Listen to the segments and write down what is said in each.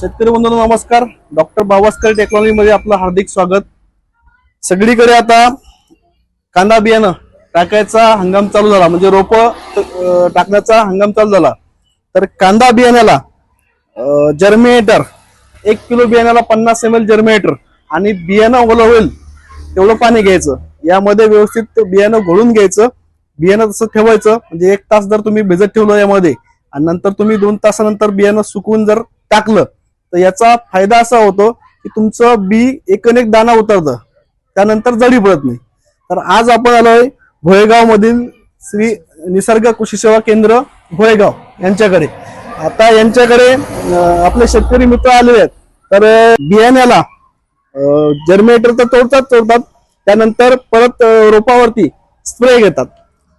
शेतकरी बंधूंनो नमस्कार. Doctor बाबास्कर technology मध्ये आपलं हार्दिक स्वागत. सगळीकडे आता कांदा बियाणं टाकायचा हंगाम चालू झाला. म्हणजे रोप टाकण्याचा हंगाम चालू झाला. तर कांदा बियाण्याला जर्मिनेटर एक किलो बियाण्याला पन्नास एम एल जर्मिनेटर आणि बियाणं ओलं होईल तेवढं पाणी घ्यायचं. यामध्ये व्यवस्थित बियाणं घोळून घ्यायचं. बियाणं तसं ठेवायचं. म्हणजे एक तास जर तुम्ही भिजत ठेवलं यामध्ये आणि नंतर तुम्ही दोन तासानंतर बियाणं सुकवून जर टाकलं तर याचा फायदा असा होतो की तुमचं बी एकन एक दाना उतरतं. त्यानंतर जडी पडत नाही. तर आज आपण आलोय भोयगाव मधील श्री निसर्ग कृषी सेवा केंद्र भोयगाव यांच्याकडे. आता यांच्याकडे आपले शेतकरी मित्र आलेले आहेत. तर बियाण्याला जर्मिनेटर तर तोडतात तोडतात. त्यानंतर परत रोपावरती स्प्रे घेतात.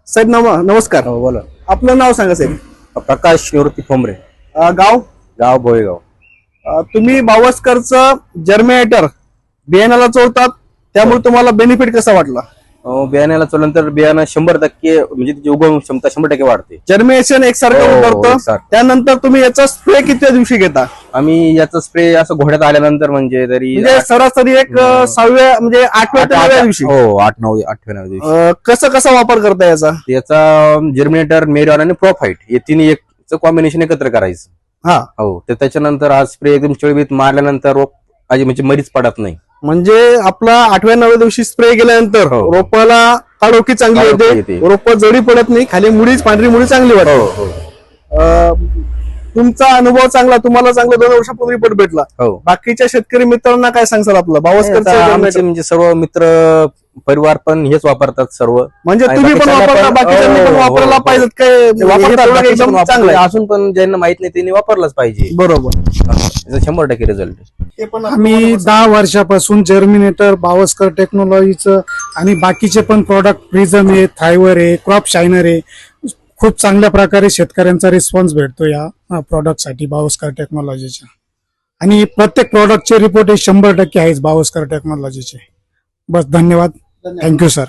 साहेब नम नमस्कार. हो बोला. आपलं नाव सांगा साहेब. प्रकाश निवृत्ती ठोंबरे अं, गाव? गाव भोयगाव अं, तुम्ही बावस्करचं जर्मिनेटर बियाण्याला चोरतात त्यामुळे तुम्हाला बेनिफिट कसा वाटला? अं, बियाण्याला चोरल्यानंतर बियाणं शंभर टक्के म्हणजे त्याची उगवण क्षमता शंभर टक्के वाढते. जर्मिनेशन एकसारखं हो, उतरतं एकसारखं. त्यानंतर तुम्ही याचा स्प्रे किती दिवशी घेता? आम्ही याचा स्प्रे असं घोड्यात आल्यानंतर म्हणजे तरी म्हणजे सरासरी एक अं, सहाव्या म्हणजे आठव्या ते नवव्या दिवशी. हो आठ नऊ आठव्या नऊ दिवशी. अं, कसं कसा वापर करता याचा? याचा जर्मिनेटर मेरॉन आणि प्रॉफाईट हे तिन्ही एक कॉम्बिनेशन एकत्र करायचं. हा. हो तर त्याच्यानंतर हा स्प्रे एकदम चळबीत मारल्यानंतर रोप आजी म्हणजे मरीच पडत नाही. म्हणजे आपला आठव्या नवव्या दिवशी स्प्रे केल्यानंतर हो. रोपाला काळोखी चांगली काळोखी येते येते. रोप जडी पडत नाही खाली मुळीच पांढरी मुळी चांगली वाटते. हो हो. अं, तुमचा अनुभव चांगला तुम्हाला चांगला दोन वर्षापूर्वी रिपोर्ट भेटला. हो. बाकीच्या शेतकरी मित्रांना काय सांगसाल आपलं? आता आमचे म्हणजे सर्व मित्र परिवार पण हेच वापरतात सर्व. म्हणजे तुम्ही पण बाकीच्यांना वापरता पण- बाकीच्यांनी पण हो, हो, वापरायला हो. पाहिजेत काय? ते वापरतात, हे product बाकीचे पण एकदम वापरतात. चांगलं आहे. असून पण ज्यांना माहीत नाही त्यांनी वापरलाच पाहिजे. बरोबर. याचा शंभर टक्के रिझल्ट ते पण आम्ही दहा वर्षापासून जर्मिनेटर बावस्कर टेक्नॉलॉजीचं आणि बाकीचे पण प्रॉडक्ट प्रिझम आहे थायवर आहे क्रॉप शायनर आहे. खूप चांगल्या प्रकारे शेतकऱ्यांचा रिस्पॉन्स भेटतो या प्रॉडक्टसाठी बावस्कर टेक्नॉलॉजीच्या आणि प्रत्येक प्रॉडक्टचे रिपोर्ट हे शंभर टक्के आहेच बावस्कर टेक्नॉलॉजीचे बस धन्यवाद. Thank you sir